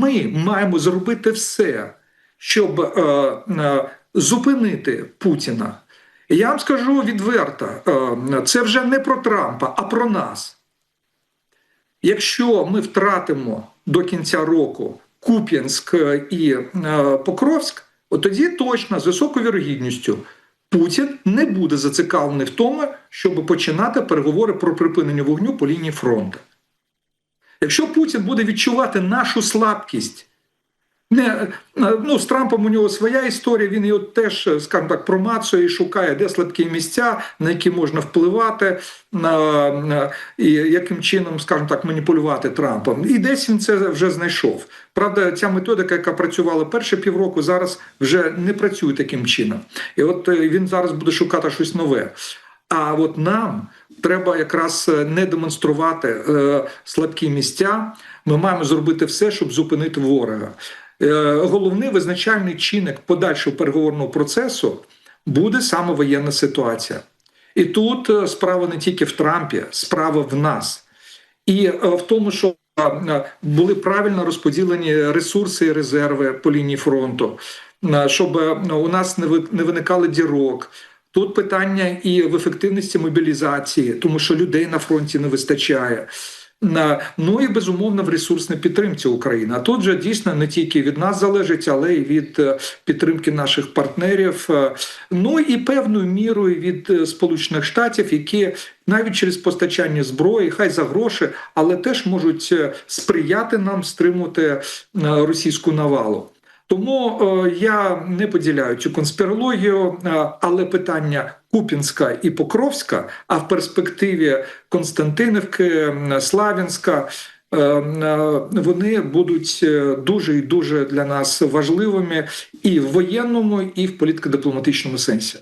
ми маємо зробити все, щоб е, е, зупинити Путіна. Я вам скажу відверто: е, це вже не про Трампа, а про нас. Якщо ми втратимо до кінця року Куп'янськ і е, Покровськ, от тоді точно з високою вірогідністю Путін не буде зацікавлений в тому, щоб починати переговори про припинення вогню по лінії фронту. Якщо Путін буде відчувати нашу слабкість, не, ну, з Трампом у нього своя історія, він його теж, скажімо так, промацує і шукає, де слабкі місця, на які можна впливати, на, і яким чином, скажімо так, маніпулювати Трампом. І десь він це вже знайшов. Правда, ця методика, яка працювала перші півроку, зараз вже не працює таким чином. І от е, він зараз буде шукати щось нове. А от нам треба якраз не демонструвати е, слабкі місця. Ми маємо зробити все, щоб зупинити ворога. Е, головний визначальний чинник подальшого переговорного процесу буде саме воєнна ситуація. І тут е, справа не тільки в Трампі, справа в нас. І е, в тому, що е, були правильно розподілені ресурси і резерви по лінії фронту, е, щоб е, у нас не ви- не виникало дірок. Тут питання і в ефективності мобілізації, тому що людей на фронті не вистачає. Ну і безумовно в ресурсній підтримці України. А тут же дійсно не тільки від нас залежить, але й від е, підтримки наших партнерів. е, Ну і певною мірою від е, Сполучених Штатів, які навіть через постачання зброї, хай за гроші, але теж можуть сприяти нам стримувати російську навалу. Тому е, я не поділяю цю конспірологію, е, але питання Купінська і Покровська, а в перспективі Константинівки, Славянська. е, Вони будуть дуже і дуже для нас важливими і в воєнному, і в політико-дипломатичному сенсі.